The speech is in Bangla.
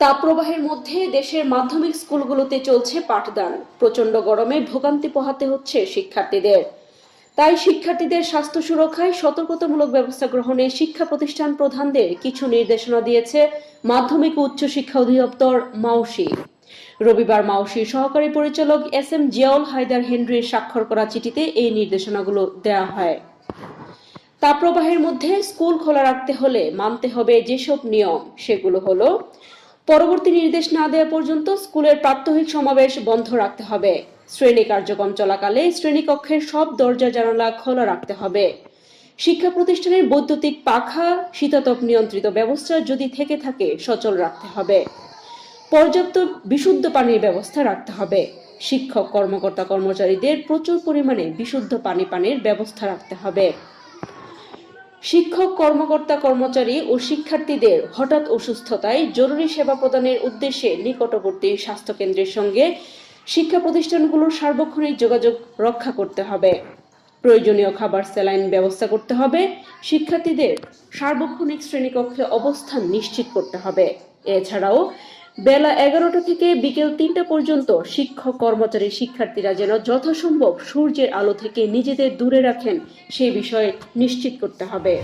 তাপপ্রবাহের মধ্যে দেশের মাধ্যমিক স্কুলগুলোতে চলছে পাঠদান। প্রচণ্ড গরমে ভোগান্তি পোহাতে হচ্ছে শিক্ষার্থীদের। তাই শিক্ষার্থীদের স্বাস্থ্য সুরক্ষায় সতর্কতামূলক ব্যবস্থা গ্রহণে শিক্ষা প্রতিষ্ঠান প্রধানদের কিছু নির্দেশনা দিয়েছে মাধ্যমিক ও উচ্চশিক্ষা অধিদপ্তর মাউসি। রবিবার মাউসির সহকারী পরিচালক এস এম জিয়াউল হায়দার হেনরির স্বাক্ষর করা চিঠিতে এই নির্দেশনাগুলো দেওয়া হয়। তাপপ্রবাহের মধ্যে স্কুল খোলা রাখতে হলে মানতে হবে যেসব নিয়ম। সেগুলো হলো পরবর্তী নির্দেশ না দেওয়া পর্যন্ত স্কুলের প্রাত্যহিক সমাবেশ বন্ধ রাখতে হবে। শ্রেণি কার্যক্রম চলাকালে শ্রেণীকক্ষের সব দরজা জানালা খোলা রাখতে হবে। শিক্ষা প্রতিষ্ঠানের বৈদ্যুতিক পাখা, শীতাতপ নিয়ন্ত্রিত ব্যবস্থা যদি থেকে থাকে, সচল রাখতে হবে। পর্যাপ্ত বিশুদ্ধ পানির ব্যবস্থা রাখতে হবে। শিক্ষক, কর্মকর্তা, কর্মচারীদের প্রচুর পরিমাণে বিশুদ্ধ পানি পানির ব্যবস্থা রাখতে হবে। শিক্ষক, কর্মকর্তা, কর্মচারী ও শিক্ষার্থীদের হঠাৎ অসুস্থতায় জরুরি সেবা প্রদানের উদ্দেশ্যে নিকটবর্তী স্বাস্থ্যকেন্দ্রের সঙ্গে শিক্ষা প্রতিষ্ঠানগুলোর সার্বক্ষণিক যোগাযোগ রক্ষা করতে হবে। প্রয়োজনীয় খাবার, স্যালাইন ব্যবস্থা করতে হবে। শিক্ষার্থীদের সার্বক্ষণিক শ্রেণীকক্ষে অবস্থান নিশ্চিত করতে হবে। এছাড়াও বেলা এগারোটা থেকে বিকেল তিনটা পর্যন্ত শিক্ষক, কর্মচারী, শিক্ষার্থীরা যেন যথাসম্ভব সূর্যের আলো থেকে নিজেদের দূরে রাখেন, সে বিষয়ে নিশ্চিত করতে হবে।